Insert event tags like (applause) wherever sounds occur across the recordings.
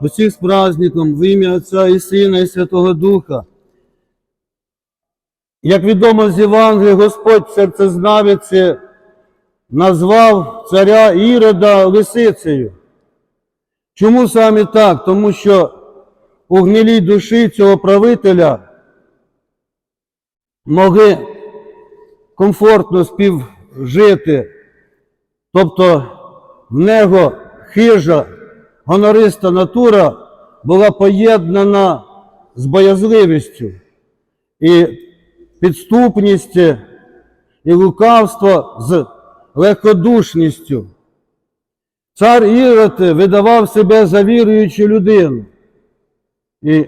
усіх з праздником в ім'я Отця і Сина і Святого Духа. Як відомо з Євангелія, Господь серцезнавиці назвав царя Ірода лисицею. Чому саме так? Тому що у гнилій душі цього правителя могли комфортно співжити, тобто в нього хижа, гонориста натура була поєднана з боязливістю і підступність і лукавство з легкодушністю. Цар Ірод видавав себе за віруючу людину. І,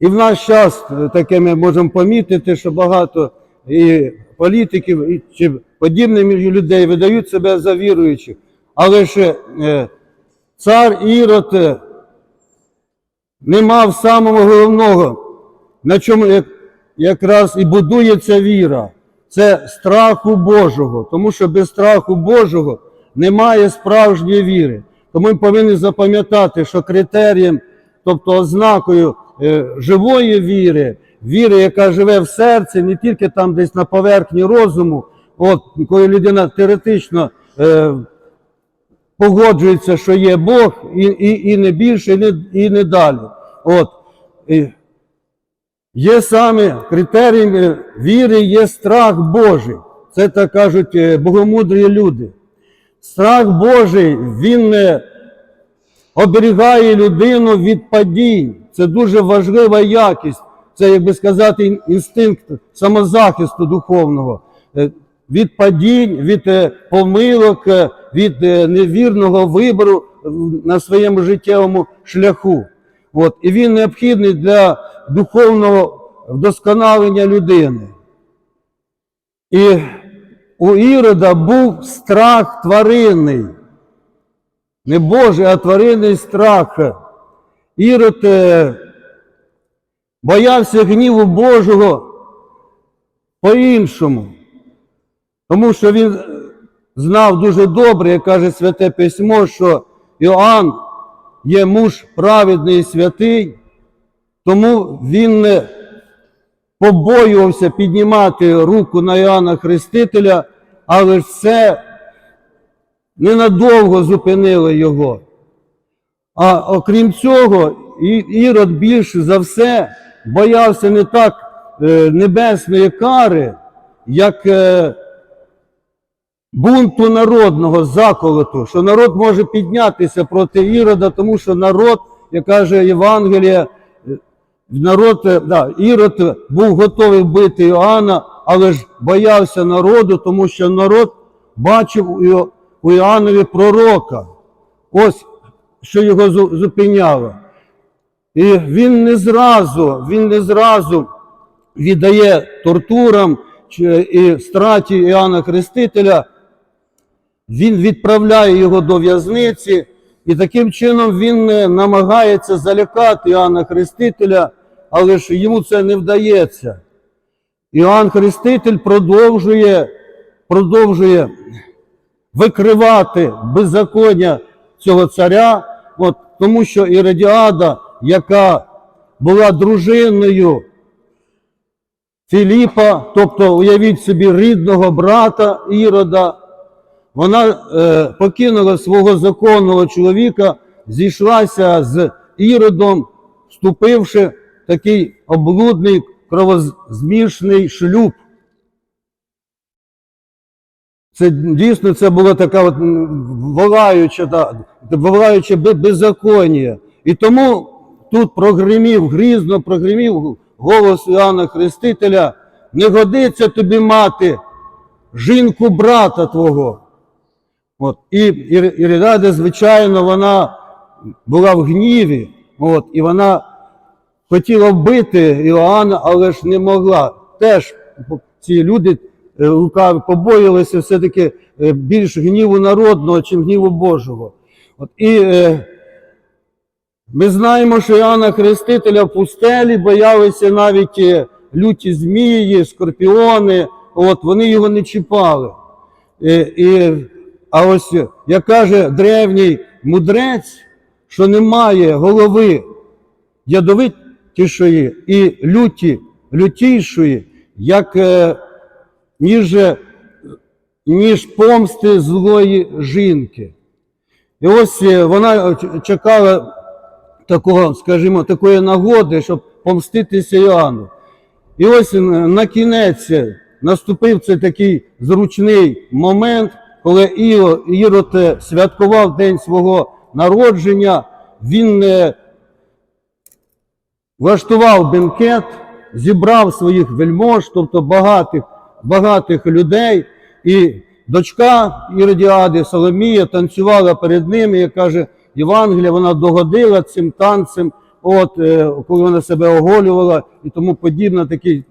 і в наш час таке ми можемо помітити, що багато і політиків і, чи подібних людей видають себе за віруючих. Але ж е, цар Ірод не мав самого головного, на чому якраз і будується віра. Це страху Божого, тому що без страху Божого немає справжньої віри. Тому ми повинні запам'ятати, що критерієм, тобто ознакою е, живої віри, віри, яка живе в серці, не тільки там десь на поверхні розуму, от коли людина теоретично е, погоджується, що є Бог, і, і, і не більше, і не, і не далі. От. Є саме критерієм е, віри є страх Божий. Це так кажуть е, богомудрі люди. Страх Божий, він е, оберігає людину від падінь. Це дуже важлива якість. Це, як би сказати, інстинкт самозахисту духовного. Е, Від падінь, від помилок, від е, невірного вибору на своєму життєвому шляху. От. І він необхідний для духовного вдосконалення людини. І у Ірода був страх тваринний. Не Божий, а тваринний страх. Ірод е, боявся гніву Божого по-іншому. Тому що він знав дуже добре, як каже Святе Письмо, що Іоанн є муж праведний і святий, тому він не побоювався піднімати руку на Іоанна Хрестителя, але це ненадовго зупинило його. А окрім цього, Ірод більше за все боявся не так е, небесної кари, як е, бунту народного заколоту, що народ може піднятися проти Ірода, тому що народ, як каже Євангелія, е, народ, е, да, Ірод був готовий вбити Іоанна, але ж боявся народу, тому що народ бачив у Іо- Іоаннові пророка. Ось що його зупиняло. І він не зразу, він не зразу віддає тортурам і страті Іоанна Хрестителя, він відправляє його до в'язниці, і таким чином він е, намагається залякати Іоанна Хрестителя, але ж йому це не вдається. Іоанн Хреститель продовжує, продовжує викривати беззаконня цього царя, от, тому що Іродіада, яка була дружиною Філіпа, тобто уявіть собі рідного брата Ірода, вона е, покинула свого законного чоловіка, зійшлася з Іродом, вступивши в такий облудний кровозмішний шлюб. Це дійсно це була така от волаюча, да, волаюче бе- беззаконня. І тому тут прогримів, грізно прогримів голос Іоанна Хрестителя, не годиться тобі мати жінку брата твого. От. І Ір- звичайно, вона була в гніві, от, і вона хотіла вбити Іоанна, але ж не могла. Теж ці люди е, побоїлися все-таки е, більш гніву народного, чим гніву Божого. От, і е, ми знаємо, що Іоанна Хрестителя в пустелі боялися навіть е, люті змії, скорпіони, от, вони його не чіпали. Е, і, а ось, як каже древній мудрець, що немає голови ядовитішої і люті, лютішої, як е, ніж, е, ніж помсти злої жінки. І ось е, вона чекала такого, скажімо, такої нагоди, щоб помститися Іоанну. І ось на кінець наступив цей такий зручний момент, коли Ірод святкував день свого народження, він е, влаштував бенкет, зібрав своїх вельмож, тобто багатих, багатих людей, і дочка Іродіади Соломія танцювала перед ними, як каже Євангелія, вона догодила цим танцем, от, е, коли вона себе оголювала і тому подібне, такий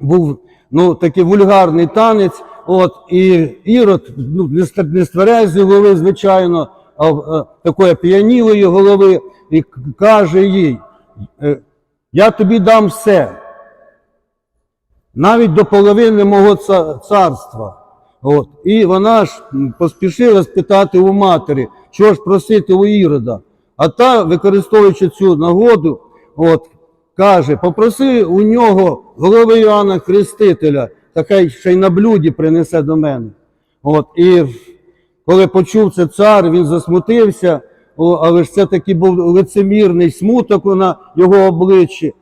був ну, такий вульгарний танець. От, і Ірод, ну, не ст- не з голови, звичайно, а е, такої п'янілої голови, і каже їй: е, Я тобі дам все, навіть до половини мого царства. От. І вона ж поспішила спитати у матері, що ж просити у Ірода. А та, використовуючи цю нагоду, от, каже: попроси у нього голови Іоанна Хрестителя, та ще й на блюді принесе до мене. От, і коли почув це цар, він засмутився, але ж це таки був лицемірний смуток на його обличчі.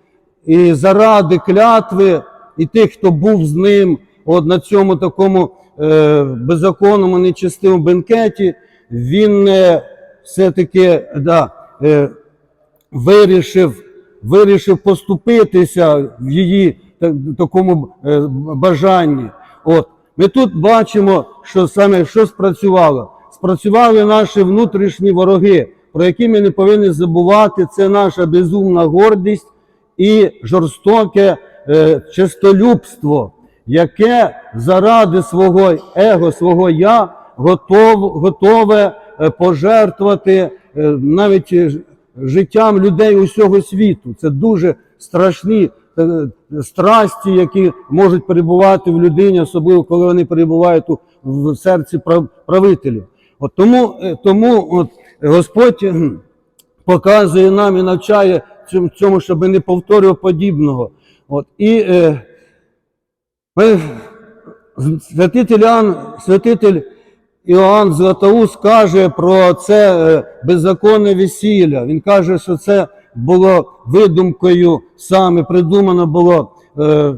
І заради клятви і тих, хто був з ним от на цьому такому е, беззаконному, нечистивому бенкеті, він е, все-таки да, е, вирішив, вирішив поступитися в її такому е, бажанні. От. Ми тут бачимо, що саме що спрацювало. Спрацювали наші внутрішні вороги, про які ми не повинні забувати. Це наша безумна гордість і жорстоке е, честолюбство, яке заради свого его, свого я готов, готове е, пожертвувати е, навіть е, життям людей усього світу. Це дуже страшні страсті, які можуть перебувати в людині, особливо коли вони перебувають в серці прав- правителів. От тому, е, тому от, Господь показує нам і навчає цьому, щоб не повторював подібного. От, і е, ми, святитель, Іоанн, святитель Іоанн Златоуст каже про це е, беззаконне весілля. Він каже, що це було видумкою саме, придумано було. Е,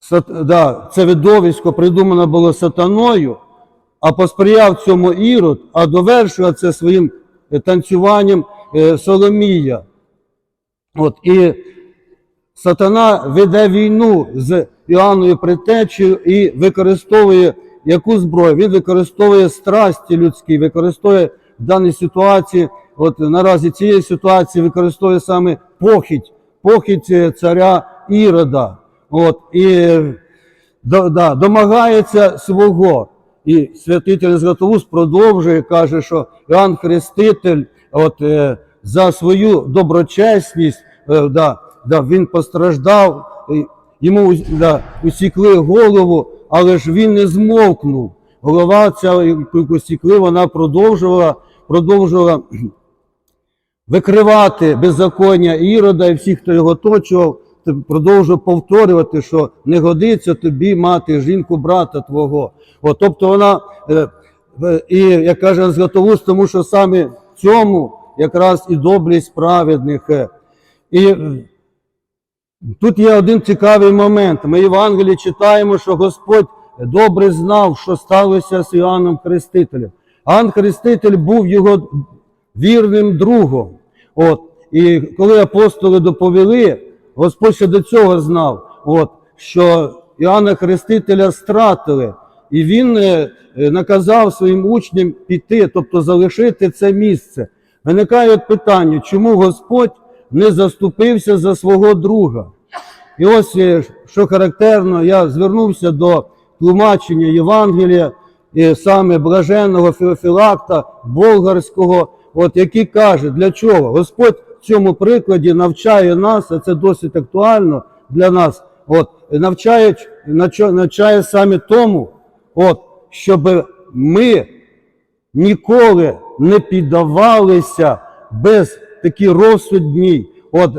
сат, да, це видовисько придумано було сатаною, а посприяв цьому Ірод, а довершував це своїм е, танцюванням е, Соломія. От, і сатана веде війну з Іоанною Притечею і використовує яку зброю? Він використовує страсті людські, використовує в даній ситуації, от наразі цієї ситуації використовує саме похідь, похідь е, царя Ірода. От, і до, да, домагається свого. І святитель Златоуст продовжує, каже, що Іоанн Хреститель от, е, за свою доброчесність, е, да, да, він постраждав, йому да, усікли голову, але ж він не змовкнув. Голова ця, усікли, вона продовжувала, продовжувала викривати беззаконня Ірода і всіх, хто його оточував, продовжував повторювати, що не годиться тобі мати жінку брата твого. От, тобто вона, е, і як каже Златоуст, тому що саме цьому якраз і доблість праведних. е. І е, Тут є один цікавий момент. Ми в Євангелії читаємо, що Господь добре знав, що сталося з Іоанном Хрестителем. Іоанн Хреститель був його вірним другом. От. І коли апостоли доповіли, Господь ще до цього знав, от, що Іоанна Хрестителя стратили. І він е, е, наказав своїм учням піти, тобто залишити це місце. Виникає питання, чому Господь не заступився за свого друга? І ось е, що характерно, я звернувся до тлумачення Євангелія, саме блаженного Феофілакта Болгарського, от, який каже, для чого? Господь в цьому прикладі навчає нас, а це досить актуально для нас, от, навчає, навчає, саме тому, от, щоб ми ніколи не піддавалися без такій розсудній, от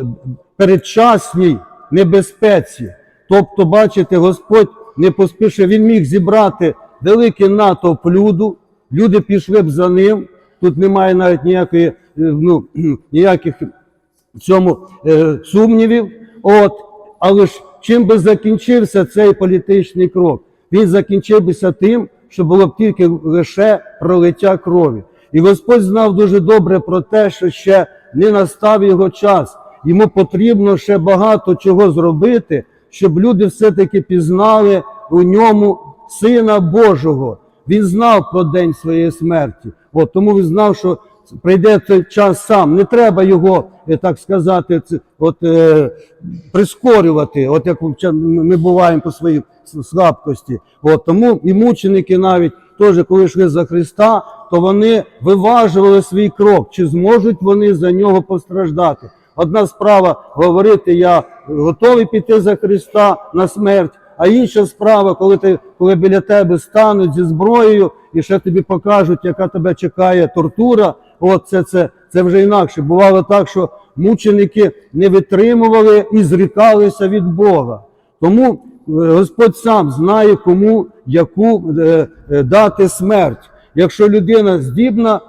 передчасній небезпеці. Тобто, бачите, Господь не поспішив, він міг зібрати великий натовп люду, люди пішли б за ним. Тут немає навіть ніякої, е, ну, (clears throat) ніяких в цьому е, сумнівів. От, але ж чим би закінчився цей політичний крок? Він закінчився тим, що було б тільки лише пролиття крові. І Господь знав дуже добре про те, що ще не настав його час. Йому потрібно ще багато чого зробити, щоб люди все-таки пізнали у ньому Сина Божого. Він знав про день своєї смерті. От, тому він знав, що прийде цей час сам. Не треба його, е, так сказати, от, е, прискорювати, от як ми буваємо по своїй слабкості. От, тому і мученики навіть теж, коли йшли за Христа, то вони виважували свій крок, чи зможуть вони за нього постраждати. Одна справа говорити, я готовий піти за Христа на смерть, а інша справа, коли ти коли біля тебе стануть зі зброєю і ще тобі покажуть, яка тебе чекає тортура. От це, це, це вже інакше. Бувало так, що мученики не витримували і зрікалися від Бога. Тому е, Господь сам знає, кому яку е, е, дати смерть. Якщо людина здібна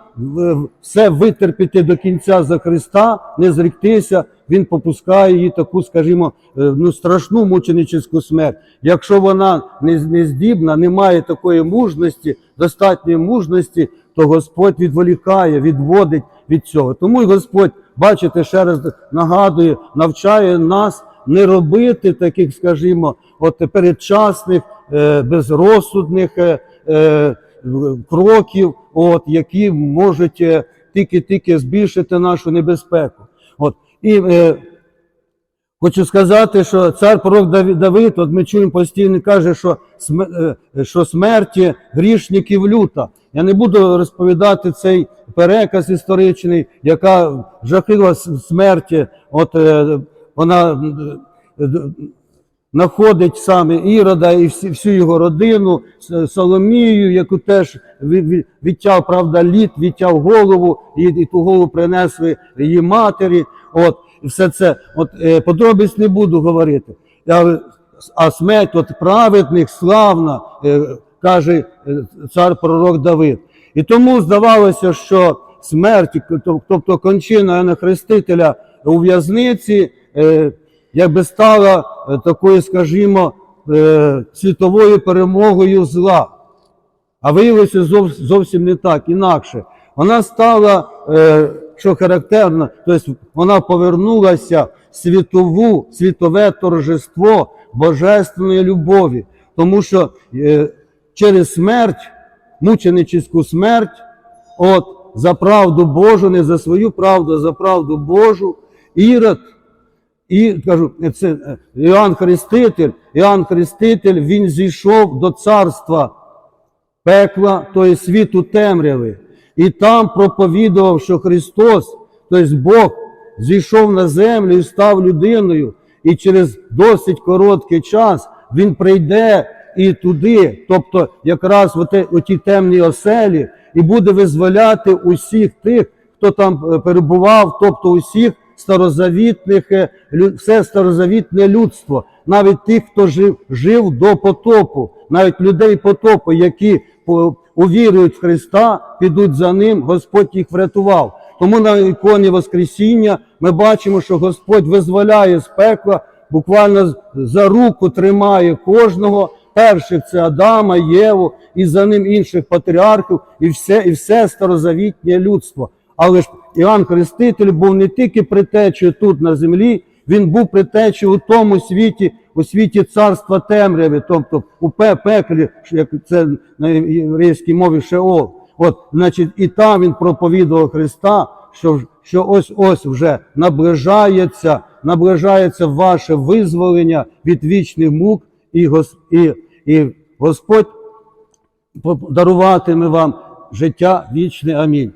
все витерпіти до кінця за Христа, не зріктися, він попускає їй таку, скажімо, е, ну, страшну мученическу смерть. Якщо вона не, здібна, не має такої мужності, достатньої мужності, то Господь відволікає, відводить від цього. Тому й Господь, бачите, ще раз нагадує, навчає нас не робити таких, скажімо, от передчасних, е, безрозсудних е, кроків, от, які можуть тільки-тільки збільшити нашу небезпеку. От. І е, хочу сказати, що цар пророк Давид, от ми чуємо постійно, каже, що, е, що смерті грішників люта. Я не буду розповідати цей переказ історичний, яка жахлива смерті, от е, вона е, знаходить саме Ірода і всю його родину, Соломію, яку теж ві- ві- відтяв, правда, лід, відтяв голову, і, і ту голову принесли її матері. От, і все це. От, е, подробиць не буду говорити. Я, а смерть от праведних, славна, е, каже е, цар пророк Давид. І тому здавалося, що смерть, тобто кончина Хрестителя у в'язниці, е, якби стала е, такою, скажімо, е, світовою перемогою зла. А виявилося зовсім не так, інакше. Вона стала, е, що характерно, тобто вона повернулася в світову, світове торжество божественної любові. Тому що е, через смерть, мученическу смерть, от за правду Божу, не за свою правду, а за правду Божу, Ірод і кажу, це е, Іоанн Хреститель, Іоанн Хреститель, він зійшов до царства пекла, тобто світу темряви, і там проповідував, що Христос, тобто Бог, зійшов на землю і став людиною, і через досить короткий час він прийде і туди, тобто якраз у ті темні оселі, і буде визволяти усіх тих, хто там е, перебував, тобто усіх старозавітних, е, все старозавітне людство, навіть тих, хто жив, жив до потопу, навіть людей потопу, які увірують в Христа, підуть за ним, Господь їх врятував. Тому на іконі Воскресіння ми бачимо, що Господь визволяє з пекла, буквально за руку тримає кожного. Перших це Адама, Єву, і за ним інших патріархів, і все, і все старозавітнє людство. Але ж Іоанн Хреститель був не тільки притечею тут на землі, він був притечею у тому світі, у світі царства темряви, тобто у пе- пеклі, як це на єврейській мові Шеол. От, значить, і там він проповідував Христа, що, що ось ось вже наближається, наближається ваше визволення від вічних мук, і, Гос- і, і Господь даруватиме вам життя вічне. Амінь.